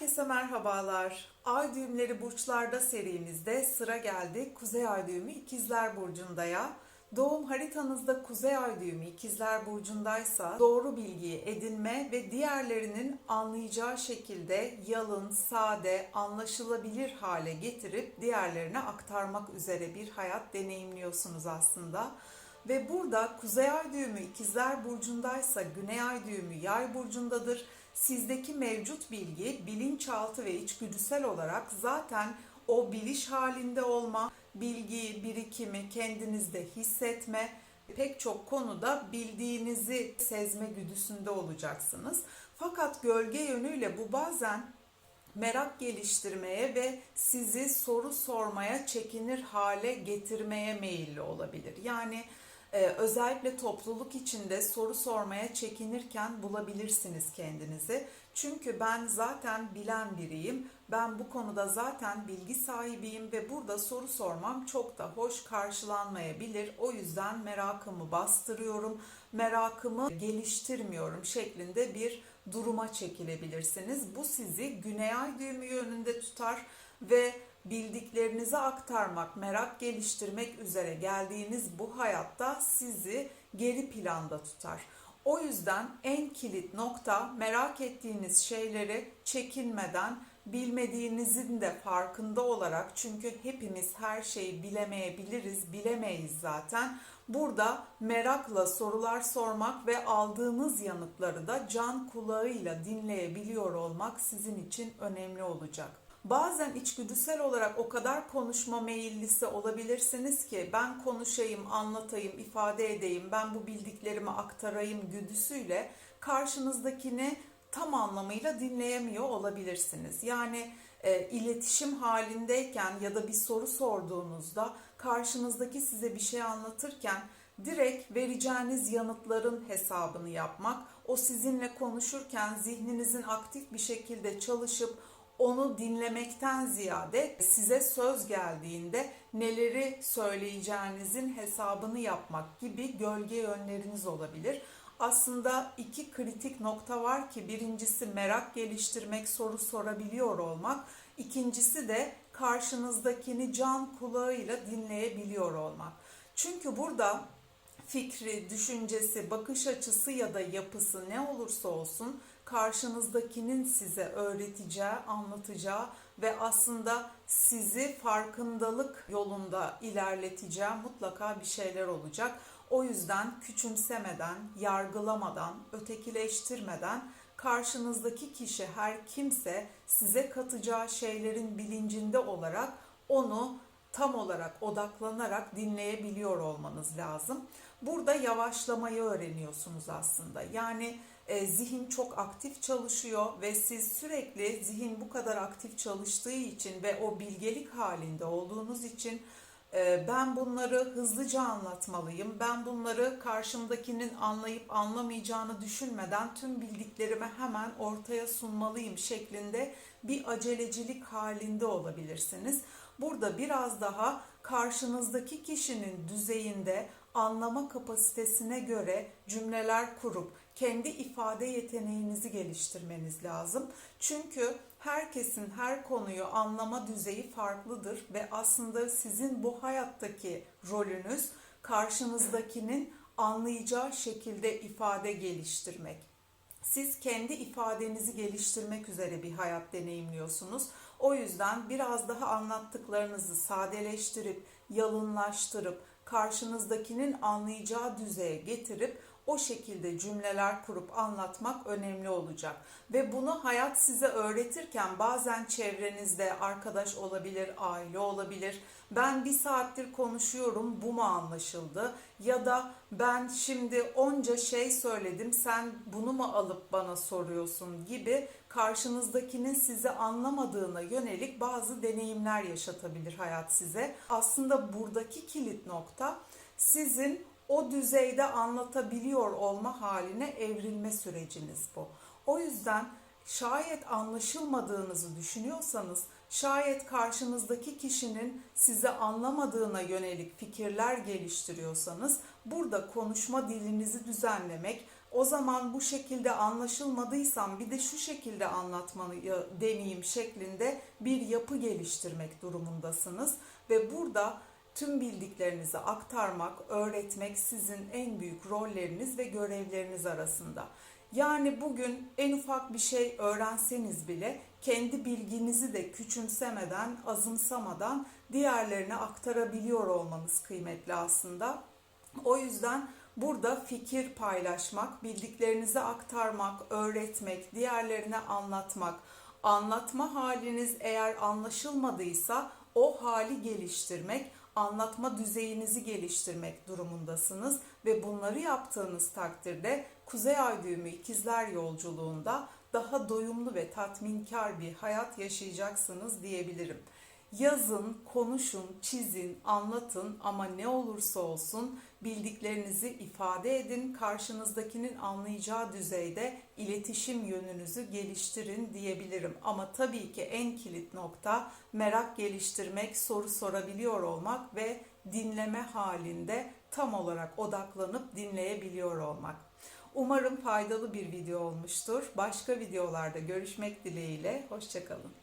Herkese merhabalar. Ay düğümleri burçlarda serimizde sıra geldi. Kuzey ay düğümü ikizler burcundaya. Doğum haritanızda kuzey ay düğümü ikizler burcundaysa doğru bilgiyi edinme ve diğerlerinin anlayacağı şekilde yalın, sade, anlaşılabilir hale getirip diğerlerine aktarmak üzere bir hayat deneyimliyorsunuz aslında. Ve burada kuzey ay düğümü ikizler burcundaysa güney ay düğümü yay burcundadır. Sizdeki mevcut bilgi bilinçaltı ve içgüdüsel olarak zaten o biliş halinde olma, bilgi birikimi, kendinizde hissetme, pek çok konuda bildiğinizi sezme güdüsünde olacaksınız. Fakat gölge yönüyle bu bazen merak geliştirmeye ve sizi soru sormaya çekinir hale getirmeye meyilli olabilir. Yani ee, özellikle topluluk içinde soru sormaya çekinirken bulabilirsiniz kendinizi. Çünkü ben zaten bilen biriyim. Ben bu konuda zaten bilgi sahibiyim ve burada soru sormam çok da hoş karşılanmayabilir. O yüzden merakımı bastırıyorum, merakımı geliştirmiyorum şeklinde bir duruma çekilebilirsiniz. Bu sizi güney ay düğümü yönünde tutar ve bildiklerinizi aktarmak, merak geliştirmek üzere geldiğiniz bu hayatta sizi geri planda tutar. O yüzden en kilit nokta merak ettiğiniz şeyleri çekinmeden bilmediğinizin de farkında olarak çünkü hepimiz her şeyi bilemeyebiliriz, bilemeyiz zaten. Burada merakla sorular sormak ve aldığınız yanıtları da can kulağıyla dinleyebiliyor olmak sizin için önemli olacak. Bazen içgüdüsel olarak o kadar konuşma meyillisi olabilirsiniz ki ben konuşayım, anlatayım, ifade edeyim, ben bu bildiklerimi aktarayım güdüsüyle karşınızdakini tam anlamıyla dinleyemiyor olabilirsiniz. Yani e, iletişim halindeyken ya da bir soru sorduğunuzda karşınızdaki size bir şey anlatırken direkt vereceğiniz yanıtların hesabını yapmak, o sizinle konuşurken zihninizin aktif bir şekilde çalışıp onu dinlemekten ziyade size söz geldiğinde neleri söyleyeceğinizin hesabını yapmak gibi gölge yönleriniz olabilir. Aslında iki kritik nokta var ki birincisi merak geliştirmek, soru sorabiliyor olmak. İkincisi de karşınızdakini can kulağıyla dinleyebiliyor olmak. Çünkü burada fikri, düşüncesi, bakış açısı ya da yapısı ne olursa olsun karşınızdakinin size öğreteceği, anlatacağı ve aslında sizi farkındalık yolunda ilerleteceği mutlaka bir şeyler olacak. O yüzden küçümsemeden, yargılamadan, ötekileştirmeden karşınızdaki kişi her kimse size katacağı şeylerin bilincinde olarak onu tam olarak odaklanarak dinleyebiliyor olmanız lazım. Burada yavaşlamayı öğreniyorsunuz aslında. Yani e, zihin çok aktif çalışıyor ve siz sürekli zihin bu kadar aktif çalıştığı için ve o bilgelik halinde olduğunuz için e, ben bunları hızlıca anlatmalıyım. Ben bunları karşımdakinin anlayıp anlamayacağını düşünmeden tüm bildiklerimi hemen ortaya sunmalıyım şeklinde bir acelecilik halinde olabilirsiniz. Burada biraz daha karşınızdaki kişinin düzeyinde anlama kapasitesine göre cümleler kurup kendi ifade yeteneğinizi geliştirmeniz lazım. Çünkü herkesin her konuyu anlama düzeyi farklıdır ve aslında sizin bu hayattaki rolünüz karşınızdakinin anlayacağı şekilde ifade geliştirmek. Siz kendi ifadenizi geliştirmek üzere bir hayat deneyimliyorsunuz. O yüzden biraz daha anlattıklarınızı sadeleştirip, yalınlaştırıp, karşınızdakinin anlayacağı düzeye getirip o şekilde cümleler kurup anlatmak önemli olacak. Ve bunu hayat size öğretirken bazen çevrenizde arkadaş olabilir, aile olabilir. Ben bir saattir konuşuyorum bu mu anlaşıldı? Ya da ben şimdi onca şey söyledim sen bunu mu alıp bana soruyorsun gibi karşınızdakinin sizi anlamadığına yönelik bazı deneyimler yaşatabilir hayat size. Aslında buradaki kilit nokta sizin o düzeyde anlatabiliyor olma haline evrilme süreciniz bu. O yüzden şayet anlaşılmadığınızı düşünüyorsanız, şayet karşınızdaki kişinin sizi anlamadığına yönelik fikirler geliştiriyorsanız burada konuşma dilinizi düzenlemek, o zaman bu şekilde anlaşılmadıysam bir de şu şekilde anlatmayı deneyeyim şeklinde bir yapı geliştirmek durumundasınız ve burada tüm bildiklerinizi aktarmak, öğretmek sizin en büyük rolleriniz ve görevleriniz arasında. Yani bugün en ufak bir şey öğrenseniz bile kendi bilginizi de küçümsemeden, azımsamadan diğerlerine aktarabiliyor olmanız kıymetli aslında. O yüzden burada fikir paylaşmak, bildiklerinizi aktarmak, öğretmek, diğerlerine anlatmak, anlatma haliniz eğer anlaşılmadıysa o hali geliştirmek, anlatma düzeyinizi geliştirmek durumundasınız ve bunları yaptığınız takdirde Kuzey Ay düğümü ikizler yolculuğunda daha doyumlu ve tatminkar bir hayat yaşayacaksınız diyebilirim. Yazın, konuşun, çizin, anlatın ama ne olursa olsun bildiklerinizi ifade edin. Karşınızdakinin anlayacağı düzeyde iletişim yönünüzü geliştirin diyebilirim. Ama tabii ki en kilit nokta merak geliştirmek, soru sorabiliyor olmak ve dinleme halinde tam olarak odaklanıp dinleyebiliyor olmak. Umarım faydalı bir video olmuştur. Başka videolarda görüşmek dileğiyle. Hoşçakalın.